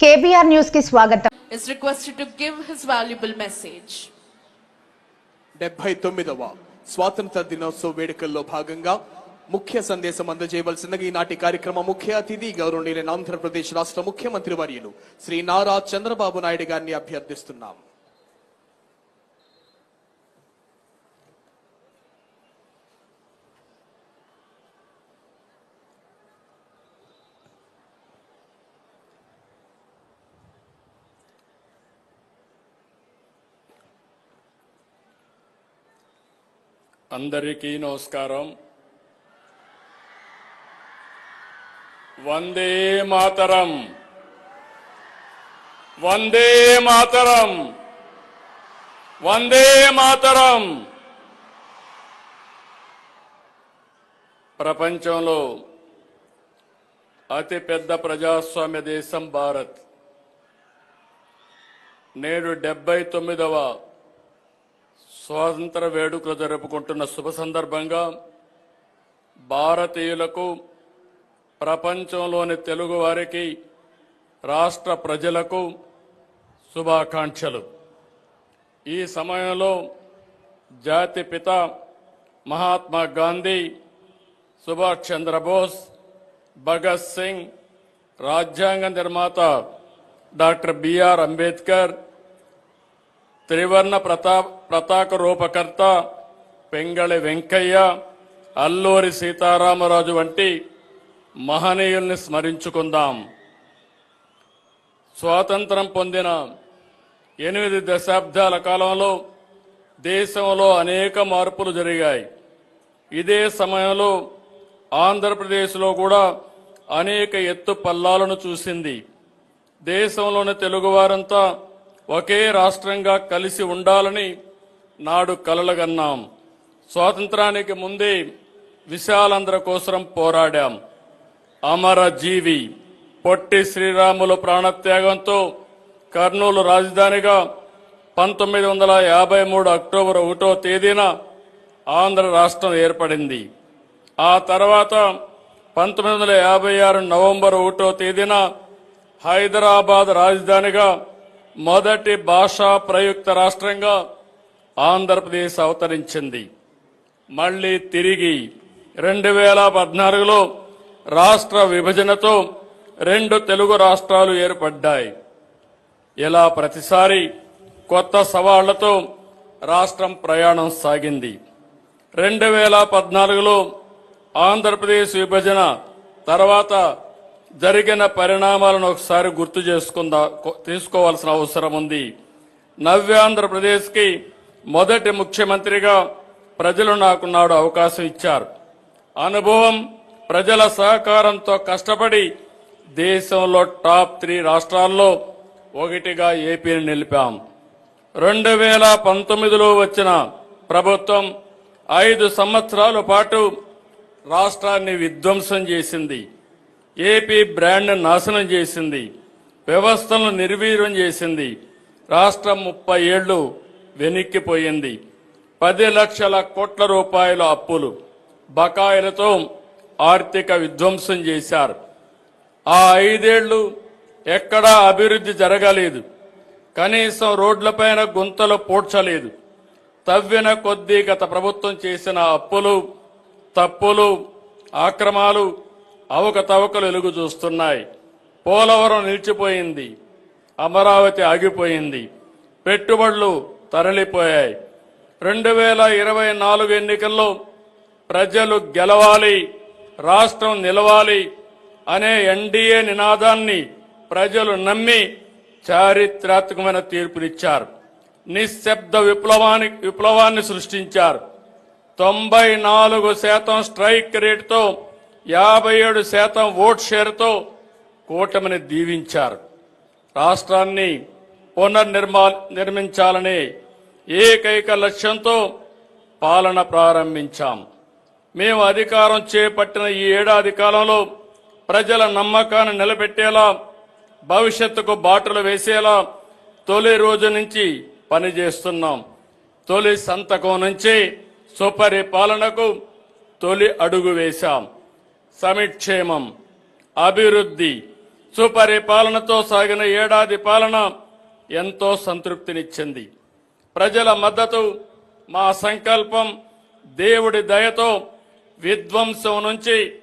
KBR న్యూస్కి స్వాగతం is requested to give his valuable message. డెబ్బై తొమ్మిదవ స్వాతంత్ర దినోత్సవ వేడుకల్లో భాగంగా ముఖ్య సందేశం అందజేయవలసిందిగా ఈనాటి కార్యక్రమ ముఖ్య అతిథి గౌరవనీయులైన ఆంధ్రప్రదేశ్ రాష్ట్ర ముఖ్యమంత్రి వర్యులు శ్రీ నారా చంద్రబాబు నాయుడు గారిని అభ్యర్థిస్తున్నాం అందరికీ నమస్కారం. వందే మాతరం. వందే మాతరం. వందే మాతరం. ప్రపంచంలో అతిపెద్ద ప్రజాస్వామ్య దేశం భారత్. నేడు డెబ్బై తొమ్మిదవ స్వాతంత్ర వేడుకలు జరుపుకుంటున్న శుభ సందర్భంగా భారతీయులకు ప్రపంచంలోని తెలుగువారికి రాష్ట్ర ప్రజలకు శుభాకాంక్షలు. ఈ సమయంలో జాతి పిత మహాత్మా గాంధీ సుభాష్ చంద్రబోస్ భగత్ సింగ్ రాజ్యాంగ నిర్మాత డాక్టర్ బిఆర్ అంబేద్కర్ త్రివర్ణ ప్రతాప్ పతాక రూపకర్త పెంగళి వెంకయ్య అల్లూరి సీతారామరాజు వంటి మహనీయుల్ని స్మరించుకుందాం. స్వాతంత్రం పొందిన ఎనిమిది దశాబ్దాల కాలంలో దేశంలో అనేక మార్పులు జరిగాయి. ఇదే సమయంలో ఆంధ్రప్రదేశ్లో కూడా అనేక ఎత్తు పల్లాలను చూసింది. దేశంలోని తెలుగువారంతా ఒకే రాష్ట్రంగా కలిసి ఉండాలని నాడు కలలుగన్నాం. స్వాతంత్రానికి ముందే విశాలాంధ్ర కోసం పోరాడాం. అమర జీవి పొట్టి శ్రీరాములు ప్రాణత్యాగంతో కర్నూలు రాజధానిగా పంతొమ్మిది వందల యాభై మూడు అక్టోబర్ ఒకటో తేదీన ఆంధ్ర రాష్ట్రం ఏర్పడింది. ఆ తర్వాత పంతొమ్మిది వందల యాభై ఆరు నవంబర్ ఒకటో తేదీన హైదరాబాద్ రాజధానిగా మొదటి భాషా ప్రయుక్త రాష్ట్రంగా ఆంధ్రప్రదేశ్ అవతరించింది. మళ్ళీ తిరిగి రెండు వేల పద్నాలుగులో రాష్ట్ర విభజనతో రెండు తెలుగు రాష్ట్రాలు ఏర్పడ్డాయి. ఇలా ప్రతిసారి కొత్త సవాళ్ళతో రాష్ట్రం ప్రయాణం సాగింది. రెండు వేల పద్నాలుగులో ఆంధ్రప్రదేశ్ విభజన తర్వాత జరిగిన పరిణామాలను ఒకసారి గుర్తు చేసుకుందా తీసుకోవాల్సిన అవసరం ఉంది. నవ్యాంధ్రప్రదేశ్కి మొదటి ముఖ్యమంత్రిగా ప్రజలు నాకు నాడు అవకాశం ఇచ్చారు. అనుభవం ప్రజల సహకారంతో కష్టపడి దేశంలో టాప్ త్రీ రాష్ట్రాల్లో ఒకటిగా ఏపీని నిలిపాం. రెండు వేల పంతొమ్మిదిలో వచ్చిన ప్రభుత్వం ఐదు సంవత్సరాల పాటు రాష్ట్రాన్ని విధ్వంసం చేసింది. ఏపీ బ్రాండ్ నాశనం చేసింది. వ్యవస్థలను నిర్వీర్యం చేసింది. రాష్ట్రం ముప్పై ఏళ్ళు వెనక్కిపోయింది. పది లక్షల కోట్ల రూపాయల అప్పులు బకాయిలతో ఆర్థిక విధ్వంసం చేశారు. ఆ ఐదేళ్ళు ఎక్కడా అభివృద్ధి జరగలేదు. కనీసం రోడ్లపైన గుంతలు పూడ్చలేదు. తవ్విన కొద్దీ గత ప్రభుత్వం చేసిన అప్పులు తప్పులు ఆక్రమాలు అవకతవకలు వెలుగు చూస్తున్నాయి. పోలవరం నిలిచిపోయింది. అమరావతి ఆగిపోయింది. పెట్టుబడులు తరలిపోయాయి. రెండు వేల ఇరవై నాలుగు ఎన్నికల్లో ప్రజలు గెలవాలి రాష్ట్రం నిలవాలి అనే ఎన్డీఏ నినాదాన్ని ప్రజలు నమ్మి చారిత్రాత్మకమైన తీర్పునిచ్చారు. నిశ్శబ్ద విప్లవానికి విప్లవాన్ని సృష్టించారు. తొంభై నాలుగు శాతం స్ట్రైక్ రేటుతో యాభై ఏడు శాతం ఓట్ షేర్తో కూటమిని దీవించారు. రాష్ట్రాన్ని పునర్నిర్మా నిర్మించాలనే ఏకైక లక్ష్యంతో పాలన ప్రారంభించాం. మేము అధికారం చేపట్టిన ఈ ఏడాది కాలంలో ప్రజల నమ్మకాన్ని నిలబెట్టేలా భవిష్యత్తుకు బాటలు వేసేలా తొలి రోజు నుంచి పనిచేస్తున్నాం. తొలి సంతకం నుంచి సుపరిపాలనకు తొలి అడుగు వేశాం. సమిక్షేమం అభివృద్ధి సుపరిపాలనతో సాగిన ఏడాది పాలన ఎంతో సంతృప్తినిచ్చింది. ప్రజల మద్దతు మా సంకల్పం దేవుడి దయతో విధ్వంసం నుంచి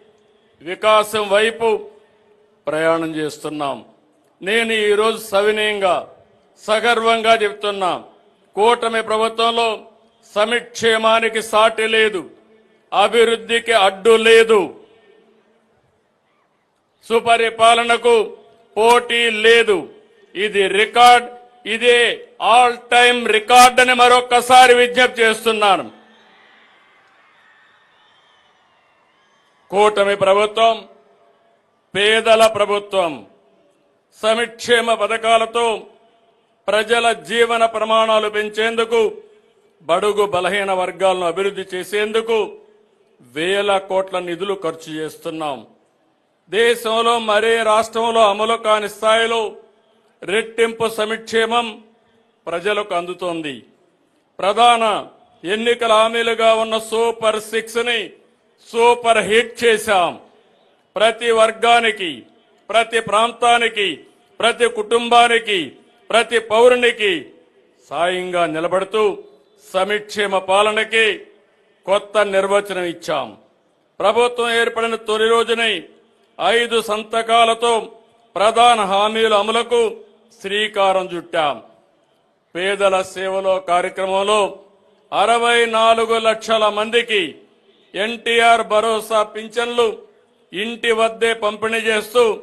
వికాసం వైపు ప్రయాణం చేస్తున్నాం. నేను ఈరోజు సవినయంగా సగర్వంగా చెప్తున్నా కూటమి ప్రభుత్వంలో సమిక్షేమానికి సాటి లేదు అభివృద్ధికి అడ్డు లేదు. సుపరిపాలనకు పోటీ లేదు. ఇది రికార్డ్ ఇదే ఆల్ టైమ్ రికార్డ్ అని మరొకసారి విజ్ఞప్తి చేస్తున్నాను. కూటమి ప్రభుత్వం పేదల ప్రభుత్వం సమిక్షేమ పథకాలతో ప్రజల జీవన ప్రమాణాలు పెంచేందుకు బడుగు బలహీన వర్గాలను అభివృద్ధి చేసేందుకు వేల కోట్ల నిధులు ఖర్చు చేస్తున్నాం. దేశంలో మరే రాష్ట్రంలో అమలు కాని స్థాయిలో రెట్టింపు సమిక్షేమం ప్రజలకు అందుతోంది. ప్రధాన ఎన్నికల హామీలుగా ఉన్న సూపర్ సిక్స్ని సూపర్ హిట్ చేశాం. ప్రతి వర్గానికి ప్రతి ప్రాంతానికి ప్రతి కుటుంబానికి ప్రతి పౌరునికి సాయంగా నిలబడుతూ సమిక్షేమ పాలనకి కొత్త నిర్వచనం ఇచ్చాం. ప్రభుత్వం ఏర్పడిన తొలి రోజునే ఐదు సంతకాలతో ప్రధాన హామీల అమలుకు శ్రీకారం చుట్టాం. పేదల సేవలో కార్యక్రమంలో అరవై నాలుగు లక్షల మందికి ఎన్టీఆర్ భరోసా పింఛన్లు ఇంటి వద్దే పంపిణీ చేస్తూ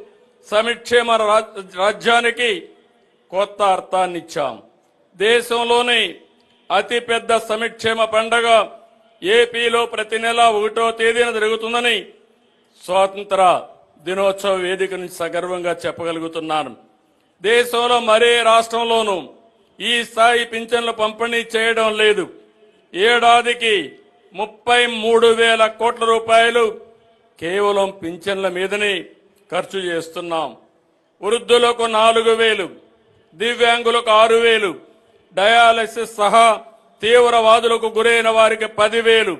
సమిక్షేమ రా- రాజ్యానికి కొత్త అర్థాన్నిచ్చాం. దేశంలోని అతిపెద్ద సమిక్షేమ పండగ ఏపీలో ప్రతి నెల ఒకటో తేదీన జరుగుతుందని స్వాతంత్ర దినోత్సవ వేదిక నుంచి సగర్వంగా చెప్పగలుగుతున్నాను. దేశంలో మరే రాష్ట్రంలోనూ ఈ స్థాయి పింఛన్లు పంపిణీ చేయడం లేదు. ఏడాదికి ముప్పై మూడు వేల కోట్ల రూపాయలు కేవలం పింఛన్ల మీదనే ఖర్చు చేస్తున్నాం. వృద్ధులకు నాలుగు వేలు దివ్యాంగులకు ఆరు వేలు డయాలసిస్ సహా తీవ్రవాదులకు గురైన వారికి పదివేలు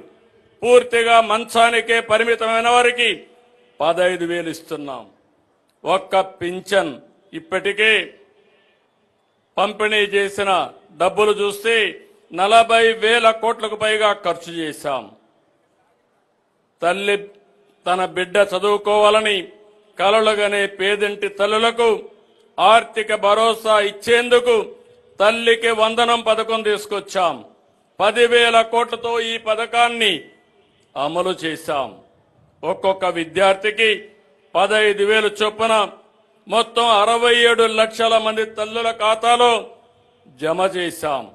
పూర్తిగా మంచానికే పరిమితమైన వారికి పదహైదు వేలు ఇస్తున్నాం. ఒక్క పింఛన్ ఇప్పటికే పంపిణీ చేసిన డబ్బులు చూస్తే నలభై వేల కోట్లకు పైగా ఖర్చు చేశాం. తల్లి తన బిడ్డ చదువుకోవాలని కలలుగనే పేదింటి తల్లులకు ఆర్థిక భరోసా ఇచ్చేందుకు తల్లికి వందనం పథకం తీసుకొచ్చాం. పదివేల కోట్లతో ఈ పథకాన్ని అమలు చేశాం. ఒక్కొక్క విద్యార్థికి పదహైదు వేలు చొప్పున మొత్తం అరవై ఏడు లక్షల మంది తల్లుల ఖాతాలో జమ చేశాం.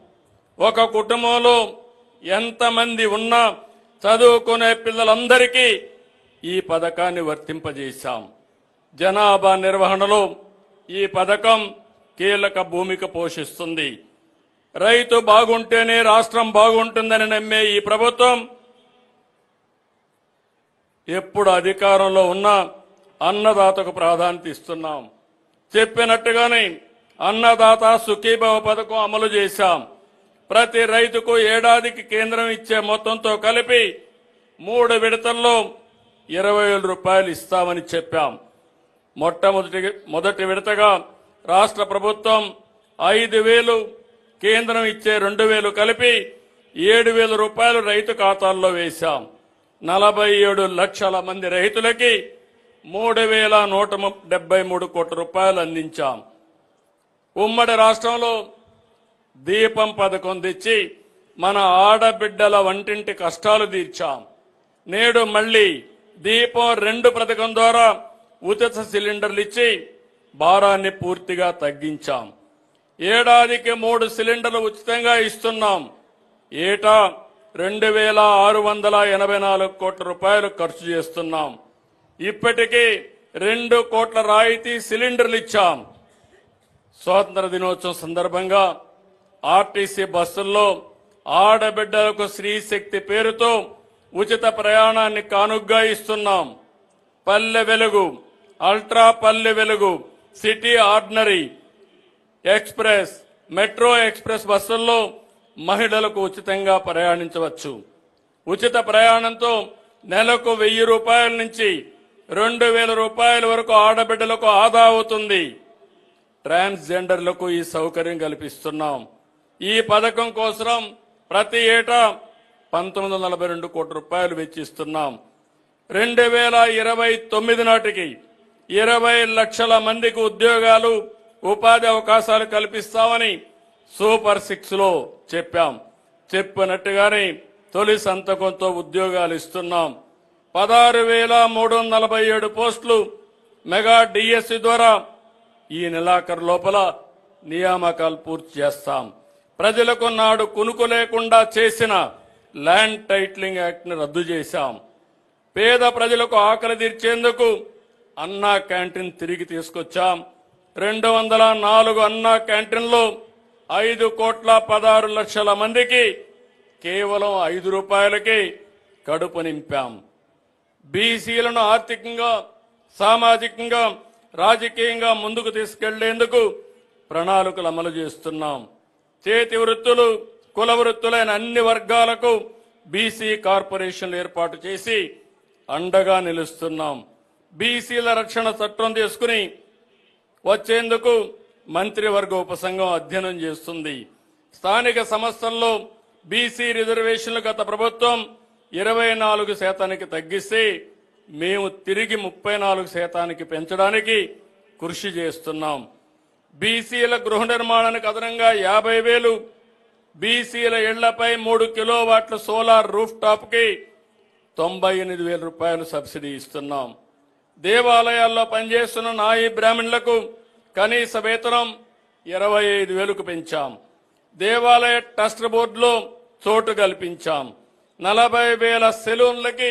ఒక కుటుంబంలో ఎంతమంది ఉన్నా చదువుకునే పిల్లలందరికీ ఈ పథకాన్ని వర్తింపజేశాం. జనాభా నిర్వహణలో ఈ పథకం కీలక భూమిక పోషిస్తుంది. రైతు బాగుంటేనే రాష్ట్రం బాగుంటుందని నమ్మే ఈ ప్రభుత్వం ఎప్పుడు అధికారంలో ఉన్నా అన్నదాతకు ప్రాధాన్యత ఇస్తున్నాం. చెప్పినట్టుగానే అన్నదాత సుఖీభవ పథకం అమలు చేశాం. ప్రతి రైతుకు ఏడాదికి కేంద్రం ఇచ్చే మొత్తంతో కలిపి మూడు విడతల్లో ఇరవై వేల రూపాయలు ఇస్తామని చెప్పాం. మొట్టమొదటి మొదటి విడతగా రాష్ట్ర ప్రభుత్వం ఐదు వేలు కేంద్రం ఇచ్చే రెండు వేలు కలిపి ఏడు వేల రూపాయలు రైతు ఖాతాల్లో వేశాం. నలభై ఏడు లక్షల మంది రైతులకి మూడు వేల నూట డెబ్బై మూడు కోట్ల రూపాయలు అందించాం. ఉమ్మడి రాష్ట్రంలో దీపం పథకం తెచ్చి మన ఆడబిడ్డల వంటింటి కష్టాలు తీర్చాం. నేడు మళ్ళీ దీపం రెండు పథకం ద్వారా ఉచిత సిలిండర్లు ఇచ్చి భారాన్ని పూర్తిగా తగ్గించాం. ఏడాదికి మూడు సిలిండర్లు ఉచితంగా ఇస్తున్నాం. ఏటా రెండు వేల ఆరు వందల ఎనభై నాలుగు కోట్ల రూపాయలు ఖర్చు చేస్తున్నాం. ఇప్పటికీ రెండు కోట్ల రాయితీ సిలిండర్లు ఇచ్చాం. స్వాతంత్ర దినోత్సవం సందర్భంగా ఆర్టీసీ బస్సుల్లో ఆడబిడ్డలకు శ్రీశక్తి పేరుతో ఉచిత ప్రయాణాన్ని కానుగ్గా ఇస్తున్నాం. పల్లె వెలుగు అల్ట్రా పల్లె వెలుగు city ordinary express metro express బస్సుల్లో మహిళలకు ఉచితంగా ప్రయాణించవచ్చు. ఉచిత ప్రయాణంతో నెలకు వెయ్యి రూపాయల నుంచి రెండు వేల రూపాయల వరకు ఆడబిడ్డలకు ఆదా అవుతుంది. ట్రాన్స్జెండర్లకు ఈ సౌకర్యం కల్పిస్తున్నాం. ఈ పథకం కోసం ప్రతి ఏటా పంతొమ్మిది వందల నలభై రెండు కోట్ల రూపాయలు వెచ్చిస్తున్నాం. రెండు వేల ఇరవై తొమ్మిది నాటికి ఇరవై లక్షల మందికి ఉద్యోగాలు ఉపాధి అవకాశాలు కల్పిస్తామని సూపర్ సిక్స్లో చెప్పాం. చెప్పినట్టుగానే తొలి సంతకంతో ఉద్యోగాలు ఇస్తున్నాం. పదహారు వేల మూడు వందల నలభై ఏడు పోస్టులు మెగా డిఎస్సి ద్వారా ఈ నెలాఖరు లోపల నియామకాలు పూర్తి చేస్తాం. ప్రజలకు నాడు కునుకు లేకుండా చేసిన ల్యాండ్ టైటిలింగ్ యాక్ట్ని రద్దు చేశాం. పేద ప్రజలకు ఆకలి తీర్చేందుకు అన్నా క్యాంటీన్ తిరిగి తీసుకొచ్చాం. రెండు వందల నాలుగు అన్నా క్యాంటీన్లు ఐదు కోట్ల పదహారు లక్షల మందికి కేవలం ఐదు రూపాయలకి కడుపు నింపాం. బీసీలను ఆర్థికంగా సామాజికంగా రాజకీయంగా ముందుకు తీసుకెళ్ళేందుకు ప్రణాళికలు అమలు చేస్తున్నాం. చేతి వృత్తులు కుల వృత్తులైన అన్ని వర్గాలకు బీసీ కార్పొరేషన్లు ఏర్పాటు చేసి అండగా నిలుస్తున్నాం. బీసీల రక్షణ చట్టం తీసుకుని వచ్చేందుకు మంత్రివర్గ ఉపసంఘం అధ్యయనం చేస్తుంది. స్థానిక సంస్థల్లో బీసీ రిజర్వేషన్లు గత ప్రభుత్వం ఇరవై నాలుగు శాతానికి తగ్గిస్తే మేము తిరిగి ముప్పై నాలుగు శాతానికి పెంచడానికి కృషి చేస్తున్నాం. బీసీల గృహ నిర్మాణానికి అదనంగా యాభై వేలు బీసీల ఇళ్ళపై మూడు కిలోవాట్ల సోలార్ రూఫ్ టాప్కి తొంభై ఎనిమిది వేల రూపాయలు సబ్సిడీ ఇస్తున్నాం. దేవాలయాల్లో పనిచేస్తున్న నాయి బ్రాహ్మణులకు కనీస వేతనం ఇరవై ఐదు వేలకు పెంచాం. దేవాలయ ట్రస్ట్ బోర్డులో చోటు కల్పించాం. నలభై వేల సెలూన్లకి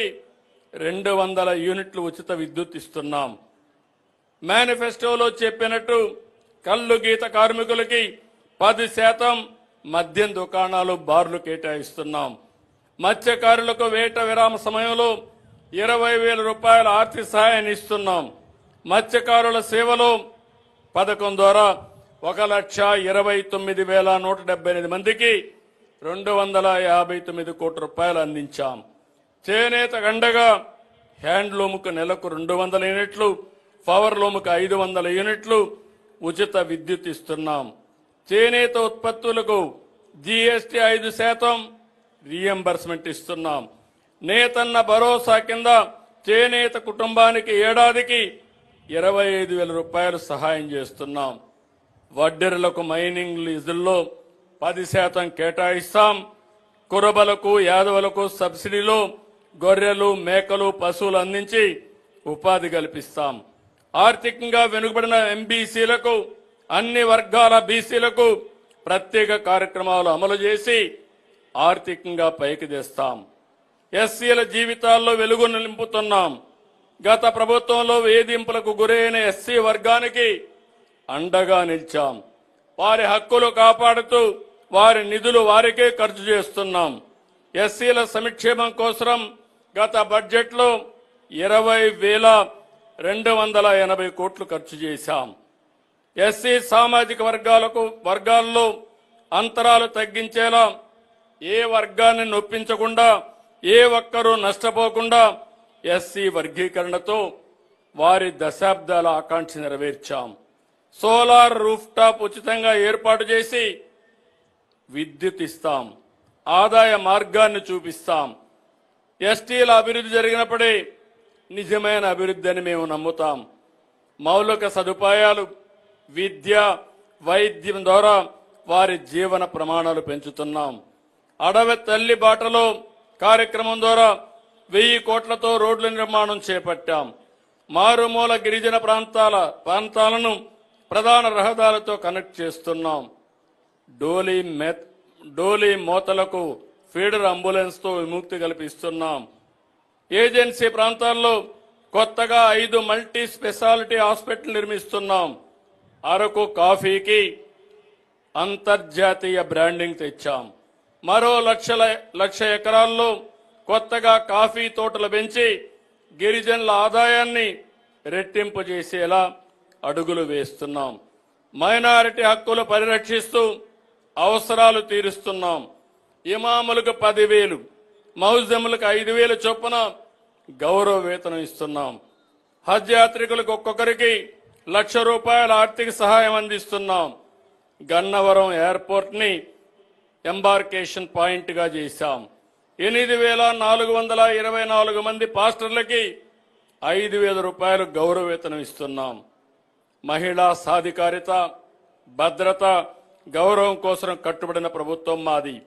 రెండు వందల యూనిట్లు ఉచిత విద్యుత్ ఇస్తున్నాం. మేనిఫెస్టోలో చెప్పినట్టు కళ్ళు గీత కార్మికులకి పది శాతం మద్యం దుకాణాలు బార్లు కేటాయిస్తున్నాం. మత్స్యకారులకు వేట విరామ సమయంలో ఇరవై వేల రూపాయల ఆర్థిక సహాయాన్ని ఇస్తున్నాం. మత్స్యకారుల సేవలో పథకం ద్వారా ఒక లక్ష ఇరవై తొమ్మిది వేల నూట డెబ్బై ఎనిమిది మందికి రెండు వందల యాభై తొమ్మిది కోట్ల రూపాయలు అందించాం. చేనేత గండగా హ్యాండ్లూముకు నెలకు రెండు వందల యూనిట్లు పవర్లూముకు ఐదు వందల యూనిట్లు ఉచిత విద్యుత్ ఇస్తున్నాం. చేనేత ఉత్పత్తులకు జీఎస్టీ ఐదు శాతం రీఎంబర్స్మెంట్ ఇస్తున్నాం. నేతన్న భరోసా కింద చేనేత కుటుంబానికి ఏడాదికి ఇరవై ఐదు వేల రూపాయలు సహాయం చేస్తున్నాం. వడ్డెరలకు మైనింగ్ లీజుల్లో పది శాతం కేటాయిస్తాం. కురబలకు యాదవులకు సబ్సిడీలో గొర్రెలు మేకలు పశువులు అందించి ఉపాధి కల్పిస్తాం. ఆర్థికంగా వెనుకబడిన ఎంబీసీలకు అన్ని వర్గాల బీసీలకు ప్రత్యేక కార్యక్రమాలు అమలు చేసి ఆర్థికంగా పైకి తెస్తాం. ఎస్సీల జీవితాల్లో వెలుగు నింపుతున్నాం. గత ప్రభుత్వంలో వేధింపులకు గురైన ఎస్సీ వర్గానికి అండగా నిలిచాం. వారి హక్కులు కాపాడుతూ వారి నిధులు వారికే ఖర్చు చేస్తున్నాం. ఎస్సీల సంక్షేమం కోసం గత బడ్జెట్లో ఇరవై వేల రెండు వందల ఎనభై కోట్లు ఖర్చు చేశాం. ఎస్సీ సామాజిక వర్గాలకు వర్గాల్లో అంతరాలు తగ్గించేలా ఏ వర్గాన్ని నొప్పించకుండా ఏ ఒక్కరూ నష్టపోకుండా ఎస్సీ వర్గీకరణతో వారి దశాబ్దాల ఆకాంక్ష నెరవేర్చాం. సోలార్ రూఫ్ టాప్ ఉచితంగా ఏర్పాటు చేసి విద్యుత్ ఇస్తాం ఆదాయ మార్గాన్ని చూపిస్తాం. ఎస్టీల అభివృద్ధి జరిగినప్పుడే నిజమైన అభివృద్ధి అని మేము నమ్ముతాం. మౌలిక సదుపాయాలు విద్య వైద్యం ద్వారా వారి జీవన ప్రమాణాలు పెంచుతున్నాం. అడవి తల్లి బాటలో కార్యక్రమం ద్వారా వెయ్యి కోట్లతో రోడ్ల నిర్మాణం చేపట్టాం. మారుమూల గిరిజన ప్రాంతాల ప్రాంతాలను ప్రధాన రహదారులతో కనెక్ట్ చేస్తున్నాం. డోలీ మెత్ డోలీ మోతలకు ఫీడర్ అంబులెన్స్తో విముక్తి కల్పిస్తున్నాం. ఏజెన్సీ ప్రాంతాల్లో కొత్తగా ఐదు మల్టీ స్పెషాలిటీ హాస్పిటల్ నిర్మిస్తున్నాం. అరకు కాఫీకి అంతర్జాతీయ బ్రాండింగ్ తెచ్చాం. మరో లక్షల లక్ష ఎకరాల్లో కొత్తగా కాఫీ తోటలు పెంచి గిరిజనుల ఆదాయాన్ని రెట్టింపు చేసేలా అడుగులు వేస్తున్నాం. మైనారిటీ హక్కులు పరిరక్షిస్తూ అవసరాలు తీరుస్తున్నాం. ఇమాములకు పదివేలు మౌజములకు ఐదు వేలు చొప్పున గౌరవ వేతనం ఇస్తున్నాం. హజ్ యాత్రికులకు ఒక్కొక్కరికి లక్ష రూపాయల ఆర్థిక సహాయం అందిస్తున్నాం. గన్నవరం ఎయిర్పోర్ట్ని ఎంబార్కేషన్ పాయింట్గా చేశాం. ఎనిమిది వేల నాలుగు వందల ఇరవై నాలుగు మంది పాస్టర్లకి ఐదు వేల రూపాయలు గౌరవ వేతనం ఇస్తున్నాం. మహిళా సాధికారిత భద్రత గౌరవం కోసం కట్టుబడిన ప్రభుత్వం మాది.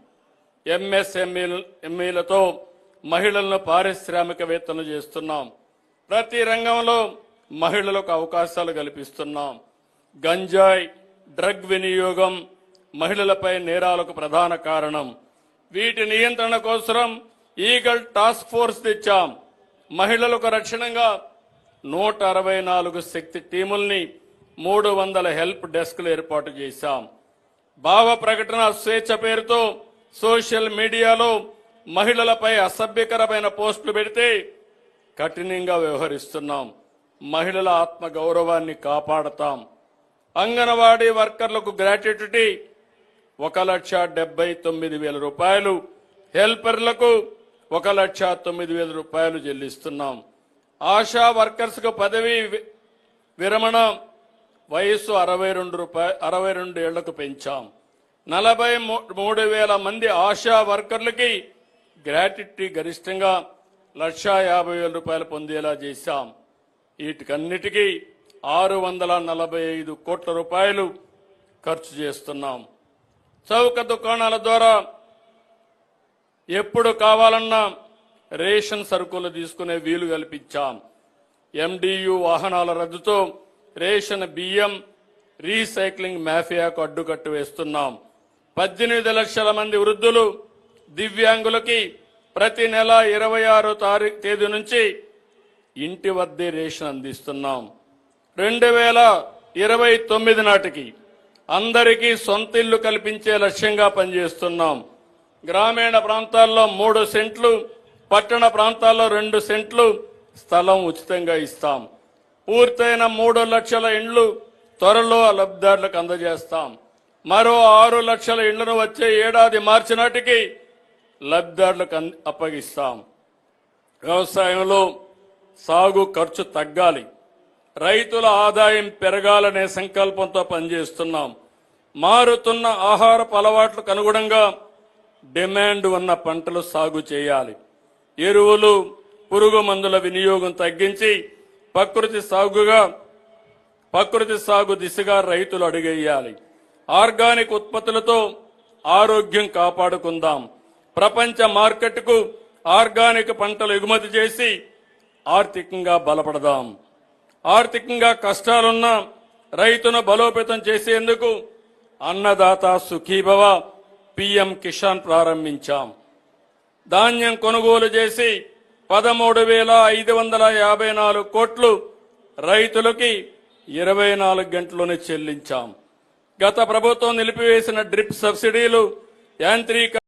ఎంఎస్ఎంఈలతో మహిళలను పారిశ్రామికవేత్తలు చేస్తున్నాం. ప్రతి రంగంలో మహిళలకు అవకాశాలు కల్పిస్తున్నాం. గంజాయి డ్రగ్ వినియోగం మహిళలపై నేరాలకు ప్రధాన కారణం. వీటి నియంత్రణ కోసం ఈగల్ టాస్క్ ఫోర్స్ తెచ్చాం. మహిళలకు రక్షణగా నూట అరవై నాలుగు శక్తి టీముల్ని మూడు వందల హెల్ప్ డెస్క్లు ఏర్పాటు చేశాం. భావ ప్రకటన స్వేచ్ఛ పేరుతో సోషల్ మీడియాలో మహిళలపై అసభ్యకరమైన పోస్టులు పెడితే కఠినంగా వ్యవహరిస్తున్నాం. మహిళల ఆత్మ గౌరవాన్ని కాపాడతాం. అంగన్వాడీ వర్కర్లకు గ్రాట్యుటీ ఒక లక్ష డెబ్బై తొమ్మిది వేల రూపాయలు. హెల్పర్లకు ఒక లక్ష తొమ్మిది వేల రూపాయలు చెల్లిస్తున్నాం. ఆశా వర్కర్స్కు పదవి వి- విరమణ వయస్సు అరవై రెండు రూపాయ అరవై రెండు ఏళ్ళకు పెంచాం. నలభై మూ- మూడు వేల మంది ఆశా వర్కర్లకి గ్రాట్యుటీ గరిష్టంగా లక్షా యాభై వేల రూపాయలు పొందేలా చేశాం. వీటికన్నిటికీ ఆరు వందల నలభై ఐదు కోట్ల రూపాయలు ఖర్చు చేస్తున్నాం. చౌక దుకాణాల ద్వారా ఎప్పుడు కావాలన్నా రేషన్ సరుకులు తీసుకునే వీలు కల్పించాం. ఎండియు వాహనాల రద్దుతో రేషన్ బియ్యం రీసైక్లింగ్ మాఫియాకు అడ్డుకట్టు వేస్తున్నాం. పద్దెనిమిది లక్షల మంది వృద్ధులు దివ్యాంగులకి ప్రతి నెల ఇరవై ఆరో తారీఖు తేదీ నుంచి ఇంటి వద్దే రేషన్ అందిస్తున్నాం. రెండు వేల ఇరవై తొమ్మిది నాటికి అందరికీ సొంత ఇల్లు కల్పించే లక్ష్యంగా పనిచేస్తున్నాం. గ్రామీణ ప్రాంతాల్లో మూడు సెంట్లు పట్టణ ప్రాంతాల్లో రెండు సెంట్లు స్థలం ఉచితంగా ఇస్తాం. పూర్తయిన మూడు లక్షల ఇండ్లు త్వరలో లబ్ధిదారులకు అందజేస్తాం. మరో ఆరు లక్షల ఇండ్లను వచ్చే ఏడాది మార్చి నాటికి లబ్ధిదారులకు అంద- అప్పగిస్తాం. వ్యవసాయంలో సాగు ఖర్చు తగ్గాలి. రైతుల ఆదాయం పెరగాలనే సంకల్పంతో పనిచేస్తున్నాం. మారుతున్న ఆహారపు అలవాట్లకు అనుగుణంగా డిమాండ్ ఉన్న పంటలు సాగు చేయాలి. ఎరువులు పురుగు మందుల వినియోగం తగ్గించి ప్రకృతి సాగుగా ప్రకృతి సాగు దిశగా రైతులు అడుగేయాలి. ఆర్గానిక్ ఉత్పత్తులతో ఆరోగ్యం కాపాడుకుందాం. ప్రపంచ మార్కెట్కు ఆర్గానిక్ పంటలు ఎగుమతి చేసి ఆర్థికంగా బలపడదాం. ఆర్థికంగా కష్టాలున్న రైతును బలోపేతం చేసేందుకు అన్నదాత సుఖీభవ పిఎం కిసాన్ ప్రారంభించాం. ధాన్యం కొనుగోలు చేసి పదమూడు వేల ఐదు వందల యాభై నాలుగు కోట్లు రైతులకి ఇరవై నాలుగు గంటల్లోనే చెల్లించాం. గత ప్రభుత్వం నిలిపివేసిన డ్రిప్ సబ్సిడీలు యాంత్రిక